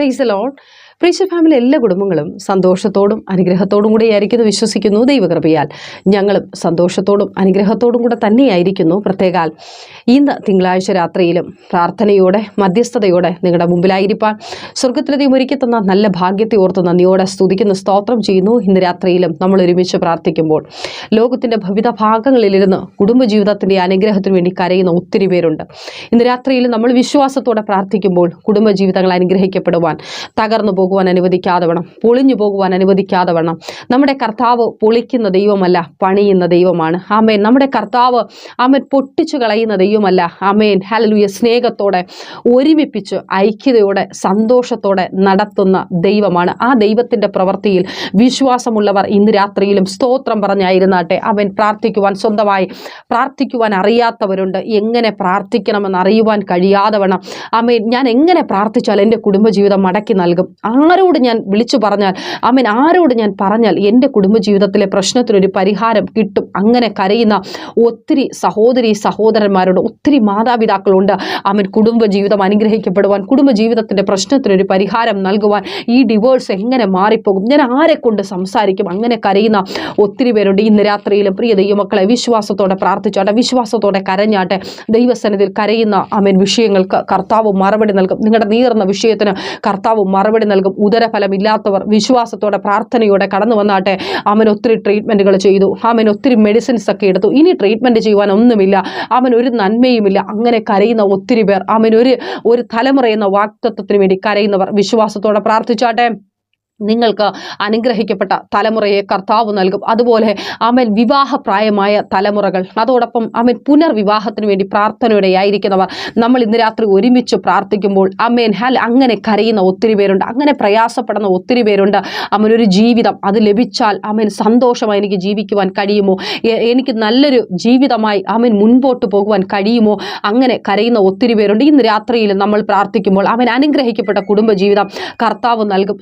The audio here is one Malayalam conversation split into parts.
പ്രൈസ് ലോൺ പ്രീശ ഫാമിലി എല്ലാ കുടുംബങ്ങളും സന്തോഷത്തോടും അനുഗ്രഹത്തോടും കൂടെ ആയിരിക്കുന്നു വിശ്വസിക്കുന്നു ദൈവകൃപയാൽ. ഞങ്ങളും സന്തോഷത്തോടും അനുഗ്രഹത്തോടും കൂടെ തന്നെയായിരിക്കുന്നു. പ്രത്യേകാൽ ഇന്ന് തിങ്കളാഴ്ച രാത്രിയിലും പ്രാർത്ഥനയോടെ മധ്യസ്ഥതയോടെ നിങ്ങളുടെ മുമ്പിലായിരിക്കാൻ സ്വർഗത്തിലധികം ഒരുക്കി തന്ന നല്ല ഭാഗ്യത്തെ ഓർത്ത് നന്ദിയോടെ സ്തുതിക്കുന്ന സ്തോത്രം ചെയ്യുന്നു. ഇന്ന് രാത്രിയിലും നമ്മൾ ഒരുമിച്ച് പ്രാർത്ഥിക്കുമ്പോൾ ലോകത്തിന്റെ വിവിധ ഭാഗങ്ങളിലിരുന്ന് കുടുംബജീവിതത്തിന്റെ അനുഗ്രഹത്തിന് വേണ്ടി കരയുന്ന ഒത്തിരി പേരുണ്ട്. ഇന്ന് രാത്രിയിൽ നമ്മൾ വിശ്വാസത്തോടെ പ്രാർത്ഥിക്കുമ്പോൾ കുടുംബജീവിതങ്ങൾ അനുഗ്രഹിക്കപ്പെടുവാൻ തകർന്നു പോകുവാൻ അനുവദിക്കാതെ വേണം പൊളിഞ്ഞു പോകുവാൻ അനുവദിക്കാതെ വേണം നമ്മുടെ കർത്താവ് പൊളിക്കുന്ന ദൈവമല്ല പണിയുന്ന ദൈവമാണ്. ആമേൻ. നമ്മുടെ കർത്താവ് ആമേൻ പൊട്ടിച്ചു കളയുന്ന ദൈവമല്ല. ആമേൻ. ഹലലുയ സ്നേഹത്തോടെ ഒരുമിപ്പിച്ച് ഐക്യതയോടെ സന്തോഷത്തോടെ നടത്തുന്ന ദൈവമാണ്. ആ ദൈവത്തിന്റെ പ്രവൃത്തിയിൽ വിശ്വാസമുള്ളവർ ഇന്ന് രാത്രിയിലും സ്തോത്രം പറഞ്ഞായിരുന്നാട്ടെ. അവൻ പ്രാർത്ഥിക്കുവാൻ സ്വന്തമായി പ്രാർത്ഥിക്കുവാൻ അറിയാത്തവരുണ്ട്. എങ്ങനെ പ്രാർത്ഥിക്കണമെന്ന് അറിയുവാൻ കഴിയാതെ വേണം ഞാൻ എങ്ങനെ പ്രാർത്ഥിച്ചാൽ എന്റെ കുടുംബജീവിതം മടക്കി നൽകും. ആരോട് ഞാൻ വിളിച്ചു പറഞ്ഞാൽ അമ്മൻ ആരോട് ഞാൻ പറഞ്ഞാൽ എന്റെ കുടുംബജീവിതത്തിലെ പ്രശ്നത്തിനൊരു പരിഹാരം കിട്ടും. അങ്ങനെ കരയുന്ന ഒത്തിരി സഹോദരി സഹോദരന്മാരോട് ഒത്തിരി മാതാപിതാക്കളുണ്ട്. ആമേൻ കുടുംബജീവിതം അനുഗ്രഹിക്കപ്പെടുവാൻ കുടുംബജീവിതത്തിന്റെ പ്രശ്നത്തിനൊരു പരിഹാരം നൽകുവാൻ ഈ ഡിവോഴ്സ് എങ്ങനെ മാറിപ്പോകും? ഞാൻ ആരെ കൊണ്ട് സംസാരിക്കും? അങ്ങനെ കരയുന്ന ഒത്തിരി പേരുണ്ട്. ഇന്ന് രാത്രിയിലും പ്രിയ ദൈവമക്കളെ വിശ്വാസത്തോടെ പ്രാർത്ഥിച്ചോട്ടെ വിശ്വാസത്തോടെ കരഞ്ഞാട്ടെ ദൈവസനത്തിൽ കരയുന്ന ആമേൻ വിഷയങ്ങൾക്ക് കർത്താവ് മറുപടി നൽകും. നിങ്ങളുടെ നീർന്ന വിഷയത്തിന് കർത്താവ് മറുപടി നൽകും. ഉദരഫലമില്ലാത്തവർ വിശ്വാസത്തോടെ പ്രാർത്ഥനയോടെ കടന്നു വന്നാട്ടെ. അവൻ ഒത്തിരി ട്രീറ്റ്മെന്റുകൾ ചെയ്തു. അവൻ ഒത്തിരി മെഡിസിൻസ് ഒക്കെ എടുത്തു. ഇനി ട്രീറ്റ്മെന്റ് ചെയ്യുവാൻ ഒന്നുമില്ല. അവൻ ഒരു നന്മയുമില്ല. അങ്ങനെ കരയുന്ന ഒത്തിരി പേർ അവൻ ഒരു ഒരു തലമുറ എന്ന വാക്തത്വത്തിന് വേണ്ടി കരയുന്നവർ വിശ്വാസത്തോടെ പ്രാർത്ഥിച്ചാട്ടെ. നിങ്ങൾക്ക് അനുഗ്രഹിക്കപ്പെട്ട തലമുറയെ കർത്താവ് നൽകും. അതുപോലെ അവൻ വിവാഹപ്രായമായ തലമുറകൾ അതോടൊപ്പം അവൻ പുനർവിവാഹത്തിന് വേണ്ടി പ്രാർത്ഥനയോടെ ആയിരിക്കുന്നവർ നമ്മൾ ഇന്ന് രാത്രി ഒരുമിച്ച് പ്രാർത്ഥിക്കുമ്പോൾ അമ്മേൻ ഹൽ അങ്ങനെ കരയുന്ന ഒത്തിരി പേരുണ്ട് അങ്ങനെ പ്രയാസപ്പെടുന്ന ഒത്തിരി പേരുണ്ട്. അവനൊരു ജീവിതം അത് ലഭിച്ചാൽ അമ്മൻ സന്തോഷമായി എനിക്ക് ജീവിക്കുവാൻ കഴിയുമോ? എനിക്ക് നല്ലൊരു ജീവിതമായി അമ്മൻ മുൻപോട്ട് പോകുവാൻ കഴിയുമോ? അങ്ങനെ കരയുന്ന ഒത്തിരി പേരുണ്ട്. ഇന്ന് രാത്രിയിൽ നമ്മൾ പ്രാർത്ഥിക്കുമ്പോൾ അവൻ അനുഗ്രഹിക്കപ്പെട്ട കുടുംബജീവിതം കർത്താവ് നൽകും.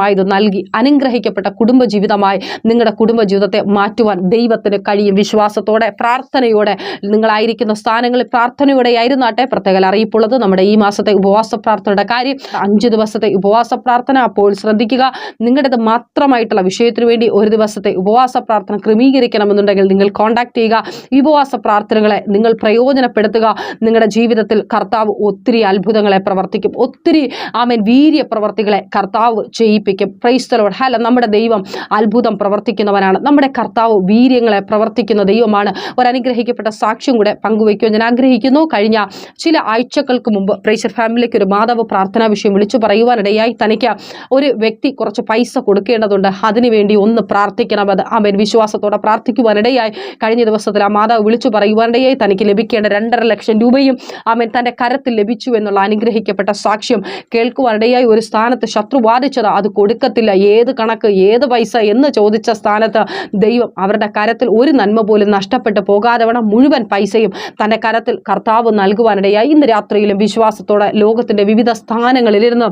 ശ്രേഷ്ഠകരമായത് നൽകി അനുഗ്രഹിക്കപ്പെട്ട കുടുംബജീവിതമായി നിങ്ങളുടെ കുടുംബജീവിതത്തെ മാറ്റുവാൻ ദൈവത്തിന് കഴിയും. വിശ്വാസത്തോടെ പ്രാർത്ഥനയോടെ നിങ്ങളായിരിക്കുന്ന സ്ഥാനങ്ങളിൽ പ്രാർത്ഥനയോടെ ആയിരുന്നാട്ടെ പ്രത്യേക അറിയിപ്പുള്ളത് നമ്മുടെ ഈ മാസത്തെ ഉപവാസ പ്രാർത്ഥനയുടെ കാര്യം. അഞ്ച് ദിവസത്തെ ഉപവാസ പ്രാർത്ഥന. അപ്പോൾ ശ്രദ്ധിക്കുക നിങ്ങളുടേത് മാത്രമായിട്ടുള്ള വിഷയത്തിന് വേണ്ടി ഒരു ദിവസത്തെ ഉപവാസ പ്രാർത്ഥന ക്രമീകരിക്കണമെന്നുണ്ടെങ്കിൽ നിങ്ങൾ കോൺടാക്ട് ചെയ്യുക. ഈ ഉപവാസ പ്രാർത്ഥനകളെ നിങ്ങൾ പ്രയോജനപ്പെടുത്തുക. നിങ്ങളുടെ ജീവിതത്തിൽ കർത്താവ് ഒത്തിരി അത്ഭുതങ്ങളെ പ്രവർത്തിക്കും. ഒത്തിരി ആമേൻ വീര്യ പ്രവർത്തികളെ കർത്താവ് ചെയ്യിപ്പിക്കും. ക്രൈസ്തലോട് ഹല നമ്മുടെ ദൈവം അത്ഭുതം പ്രവർത്തിക്കുന്നവനാണ്. നമ്മുടെ കർത്താവ് വീര്യങ്ങളെ പ്രവർത്തിക്കുന്ന ദൈവമാണ്. ഒരനുഗ്രഹിക്കപ്പെട്ട സാക്ഷ്യം കൂടെ പങ്കുവയ്ക്കുവാൻ ഞാൻ ആഗ്രഹിക്കുന്നു. കഴിഞ്ഞ ചില ആഴ്ചകൾക്ക് മുമ്പ് പ്രൈസർ ഫാമിലിക്ക് ഒരു മാതാവ് പ്രാർത്ഥനാ വിഷയം വിളിച്ചു പറയുവാനിടയായി തനിക്ക് ഒരു വ്യക്തി കുറച്ച് പൈസ കൊടുക്കേണ്ടതുണ്ട്. അതിനുവേണ്ടി ഒന്ന് പ്രാർത്ഥിക്കണം. അത് അവൻ വിശ്വാസത്തോടെ പ്രാർത്ഥിക്കുവാനിടയായി കഴിഞ്ഞ ദിവസത്തിൽ ആ മാതാവ് വിളിച്ചു പറയുവാനിടയായി തനിക്ക് ലഭിക്കേണ്ട രണ്ടര ലക്ഷം രൂപയും അവൻ തന്റെ കരത്തിൽ ലഭിച്ചു എന്നുള്ള അനുഗ്രഹിക്കപ്പെട്ട സാക്ഷ്യം കേൾക്കുവാനിടയായി ഒരു സ്ഥാനത്ത് ശത്രു ബാധിച്ചത് അത് കൊടുക്കത്തില്ല. ഏത് കണക്ക് ഏത് പൈസ എന്ന് ചോദിച്ച സ്ഥാനത്ത് ദൈവം അവരുടെ കരത്തിൽ ഒരു നന്മ പോലും നഷ്ടപ്പെട്ടു പോകാതെ വേണം മുഴുവൻ പൈസയും തന്റെ കരത്തിൽ കർത്താവ് നൽകുവാനിടയായി. ഇന്ന് രാത്രിയിലും വിശ്വാസത്തോടെ ലോകത്തിന്റെ വിവിധ സ്ഥാനങ്ങളിലിരുന്ന്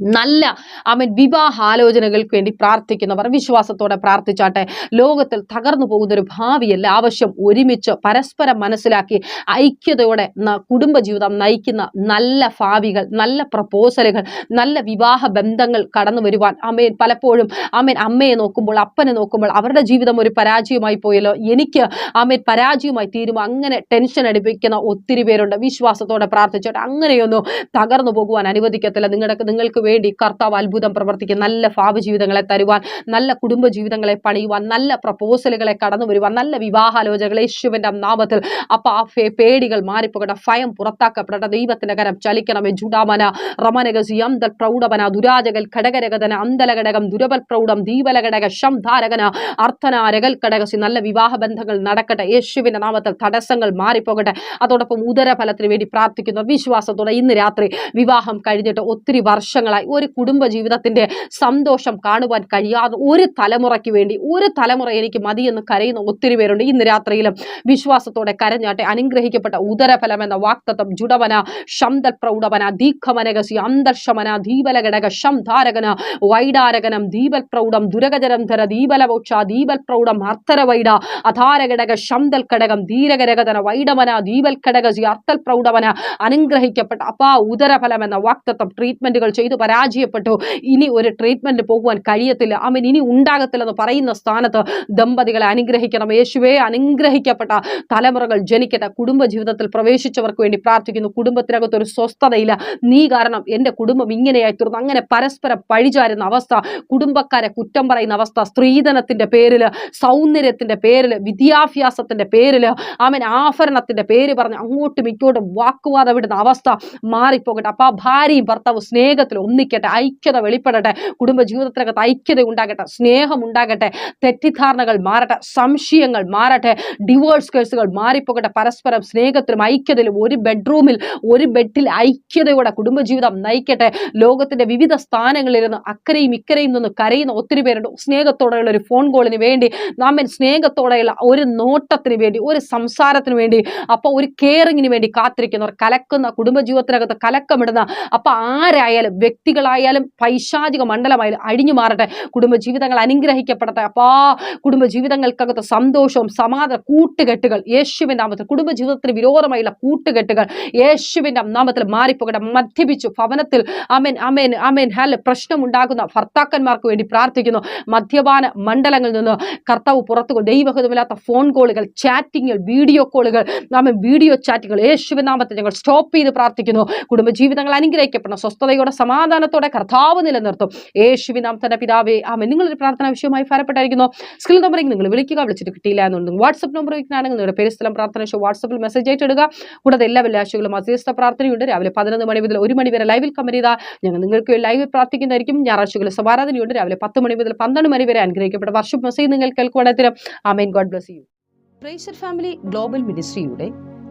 നല്ല അവൻ വിവാഹാലോചനകൾക്ക് വേണ്ടി പ്രാർത്ഥിക്കുന്നവർ വിശ്വാസത്തോടെ പ്രാർത്ഥിച്ചാട്ടെ. ലോകത്തിൽ തകർന്നു പോകുന്ന ഒരു ഭാവിയല്ല ആവശ്യം ഒരുമിച്ച് പരസ്പരം മനസ്സിലാക്കി ഐക്യതയോടെ കുടുംബജീവിതം നയിക്കുന്ന നല്ല ഭാവികൾ നല്ല പ്രപ്പോസലുകൾ നല്ല വിവാഹ ബന്ധങ്ങൾ കടന്നു വരുവാൻ അമ്മയെ പലപ്പോഴും അമ്മേൻ അമ്മയെ നോക്കുമ്പോൾ അപ്പനെ നോക്കുമ്പോൾ അവരുടെ ജീവിതം ഒരു പരാജയമായി പോയല്ലോ. എനിക്ക് അമ്മേൻ പരാജയമായി തീരുമോ? അങ്ങനെ ടെൻഷൻ അടിപ്പിക്കുന്ന ഒത്തിരി പേരുണ്ട്. വിശ്വാസത്തോടെ പ്രാർത്ഥിച്ചോട്ടെ. അങ്ങനെയൊന്നും തകർന്നു പോകുവാൻ അനുവദിക്കത്തില്ല. നിങ്ങളുടെ നിങ്ങൾക്ക് വേണ്ടി കർത്താവ് അത്ഭുതം പ്രവർത്തിക്കും. നല്ല ഭാവ ജീവിതങ്ങളെ തരുവാൻ നല്ല കുടുംബ ജീവിതങ്ങളെ പണിയുവാൻ നല്ല പ്രപ്പോസലുകളെ കടന്നു വരുവാൻ നല്ല വിവാഹാലോചനകൾ യേശുവിന്റെ നാമത്തിൽ അപ്പൊ ആ പേടികൾ മാറിപ്പോകട്ടെ ഭയം പുറത്താക്കപ്പെടട്ടെ. ദൈവത്തിന്റെ കരം ചലിക്കണമേ. ജുഡാമന റമനഗസി അന്തൽ പ്രൗഢമന ദുരാജകൽ ഘടകരഗതന അന്തലഘടകം ദുരബൽ പ്രൗഢം ദീപലഘടക ശം ധാരകന അർത്ഥനാരകൽ ഘടകസി നല്ല വിവാഹ ബന്ധങ്ങൾ നടക്കട്ടെ. യേശുവിന്റെ നാമത്തിൽ തടസ്സങ്ങൾ മാറിപ്പോകട്ടെ. അതോടൊപ്പം ഉദരഫലത്തിന് വേണ്ടി പ്രാർത്ഥിക്കുന്ന. വിശ്വാസത്തോടെ ഇന്ന് രാത്രി വിവാഹം കഴിഞ്ഞിട്ട് ഒത്തിരി വർഷങ്ങളായി ഒരു കുടുംബ ജീവിതത്തിന്റെ സന്തോഷം കാണുവാൻ കഴിയാതെ ഒരു തലമുറയ്ക്ക് വേണ്ടി ഒരു തലമുറ എനിക്ക് മതിയെന്ന് കരയുന്ന ഒത്തിരി പേരുണ്ട്. ഇന്ന് രാത്രിയിലും വിശ്വാസത്തോടെ കരഞ്ഞാട്ടെ അനുഗ്രഹിക്കപ്പെട്ട ഉദരഫലം എന്ന വാക്തത്വം ജുഡവന ശംദൽ പ്രൗഢവന ദീഖമനകസി അന്തർശമന ദീപലഘടക ശം ധാരകന വൈഡാരകനം ദീപൽ പ്രൗഢം ദുരഗജരം ധര ദീപലവോക്ഷ ദീപൽ പ്രൗഢം അർത്ഥര വൈഡ അധാരഘടക ശംദൽ ഘടകം ധീരകരകതന വൈഡമന ദീപൽ ഘടകസി അർത്ഥൽ പ്രൗഢവന അനുഗ്രഹിക്കപ്പെട്ട അപ്പാ ഉദരഫലം എന്ന വാക്തത്വം ട്രീറ്റ്മെന്റുകൾ ചെയ്തു പരാജയപ്പെട്ടു. ഇനി ഒരു ട്രീറ്റ്മെന്റ് പോകുവാൻ കഴിയത്തില്ല. അവൻ ഇനി ഉണ്ടാകത്തില്ലെന്ന് പറയുന്ന സ്ഥാനത്ത് ദമ്പതികളെ അനുഗ്രഹിക്കണം. യേശുവെ അനുഗ്രഹിക്കപ്പെട്ട തലമുറകൾ ജനിക്കട്ടെ. കുടുംബ ജീവിതത്തിൽ പ്രവേശിച്ചവർക്ക് വേണ്ടി പ്രാർത്ഥിക്കുന്നു. കുടുംബത്തിനകത്ത് ഒരു സ്വസ്ഥതയില്ല. നീ കാരണം എന്റെ കുടുംബം ഇങ്ങനെയായി തീർന്നു അങ്ങനെ പരസ്പരം പഴിചാരുന്ന അവസ്ഥ കുടുംബക്കാരെ കുറ്റം പറയുന്ന അവസ്ഥ സ്ത്രീധനത്തിന്റെ പേരിൽ സൗന്ദര്യത്തിന്റെ പേരിൽ വിദ്യാഭ്യാസത്തിന്റെ പേരിൽ അവൻ ആഭരണത്തിന്റെ പേര് പറഞ്ഞ് അങ്ങോട്ടും ഇങ്ങോട്ടും വാക്കുവാദം വിടുന്ന അവസ്ഥ മാറിപ്പോകട്ടെ. അപ്പൊ ആ ഭാര്യയും ഭർത്താവും സ്നേഹത്തിൽ ഒന്നിക്കട്ടെ ഐക്യത വെളിപ്പെടട്ടെ കുടുംബ ജീവിതത്തിനകത്ത് ഐക്യത ഉണ്ടാകട്ടെ സ്നേഹം ഉണ്ടാകട്ടെ തെറ്റിദ്ധാരണകൾ മാറട്ടെ സംശയങ്ങൾ മാറട്ടെ ഡിവോഴ്സ് കേസുകൾ മാറിപ്പോകട്ടെ പരസ്പരം സ്നേഹത്തിലും ഐക്യതയിലും ഒരു ബെഡ്റൂമിൽ ഒരു ബെഡിൽ ഐക്യതയോടെ കുടുംബജീവിതം നയിക്കട്ടെ. ലോകത്തിന്റെ വിവിധ സ്ഥാനങ്ങളിലിരുന്ന് അക്കരയും ഇക്കരയും നിന്ന് കരയുന്ന ഒത്തിരി പേരുണ്ട്. സ്നേഹത്തോടെയുള്ള ഒരു ഫോൺ കോളിന് വേണ്ടി നമ്മൻ സ്നേഹത്തോടെയുള്ള ഒരു നോട്ടത്തിന് വേണ്ടി ഒരു സംസാരത്തിന് വേണ്ടി അപ്പൊ ഒരു കെയറിങ്ങിന് വേണ്ടി കാത്തിരിക്കുന്നവർ കലക്കുന്ന കുടുംബജീവിതത്തിനകത്ത് കലക്കമിടുന്ന അപ്പൊ ആരായാലും വ്യക്തികളായാലും പൈശാചിക മണ്ഡലമായാലും അഴിഞ്ഞു മാറട്ടെ. കുടുംബജീവിതങ്ങൾ അനുഗ്രഹിക്കപ്പെടട്ടെ. അപ്പാ കുടുംബജീവിതങ്ങൾക്കകത്ത് സന്തോഷവും സമാധാന കൂട്ടുകെട്ടുകൾ. യേശുവിന്റെ നാമത്തിൽ കുടുംബജീവിതത്തിന് വിരോധമായുള്ള കൂട്ടുകെട്ടുകൾ. യേശുവിന്റെ നാമത്തിൽ മാറിപ്പോകട്ടെ. മദ്യപിച്ചു ഭവനത്തിൽ അമേൻ അമേൻ അമേൻ. ഹൽ പ്രശ്നമുണ്ടാകുന്ന ഭർത്താക്കന്മാർക്ക് വേണ്ടി പ്രാർത്ഥിക്കുന്നു. മദ്യപാന മണ്ഡലങ്ങളിൽ നിന്ന് കർത്താവ് പുറത്തു ദൈവഹിതമില്ലാത്ത ഫോൺ കോളുകൾ ചാറ്റിങ്ങുകൾ വീഡിയോ കോളുകൾ നമ്മൾ വീഡിയോ ചാറ്റുകൾ യേശുവിൻ നാമത്തിൽ ഞങ്ങൾ സ്റ്റോപ്പ് ചെയ്ത് പ്രാർത്ഥിക്കുന്നു. കുടുംബജീവിതങ്ങൾ അനുഗ്രഹിക്കപ്പെടണം. സ്വസ്ഥതയോടെ സമാധാനത്തോടെ കർത്താവ് നിലനിർത്തും. യേശുവി നാം തന്നെ പിതാവേ ആമ നിങ്ങളൊരു പ്രാർത്ഥന വിഷയമായി ഫലപ്പെട്ടായിരിക്കുന്നു. സ്കിൽ നമ്പറിൽ നിങ്ങൾ വിളിക്കുക വിളിച്ചിട്ട് കിട്ടിയില്ല എന്നുണ്ടെങ്കിൽ വാട്സപ്പ് നമ്പർ വയ്ക്കുകയാണെങ്കിൽ നിങ്ങളുടെ പേര് സ്ഥലം പ്രാർത്ഥന വിഷയം വാട്സപ്പിൽ മെസ്സേജ് ആയിട്ട് ഇടുക കൂടാതെ എല്ലാ വെള്ളിയാഴ്ചകളും മധ്യസ്ഥ പ്രാർത്ഥനയുണ്ട്. രാവിലെ പതിനൊന്ന് മണി മുതൽ ഒരു മണി വരെ ലൈവിൽ കമന്റ് ചെയ്താൽ ഞങ്ങൾ നിങ്ങൾക്ക് ലൈവിൽ പ്രാർത്ഥിക്കുന്നതായിരിക്കും. ഞായറാഴ്ചകളിൽ സമാരാധനയുണ്ട്. രാവിലെ പത്ത് മണി മുതൽ പന്ത്രണ്ട് മണി വരെ അനുഗ്രഹിക്കപ്പെട്ട വർഷം മെസ്സേജ് നിങ്ങൾ കേൾക്കുവാണെങ്കിൽ ആമേൻ. God bless you family global മിനിസ്ട്രിയുടെ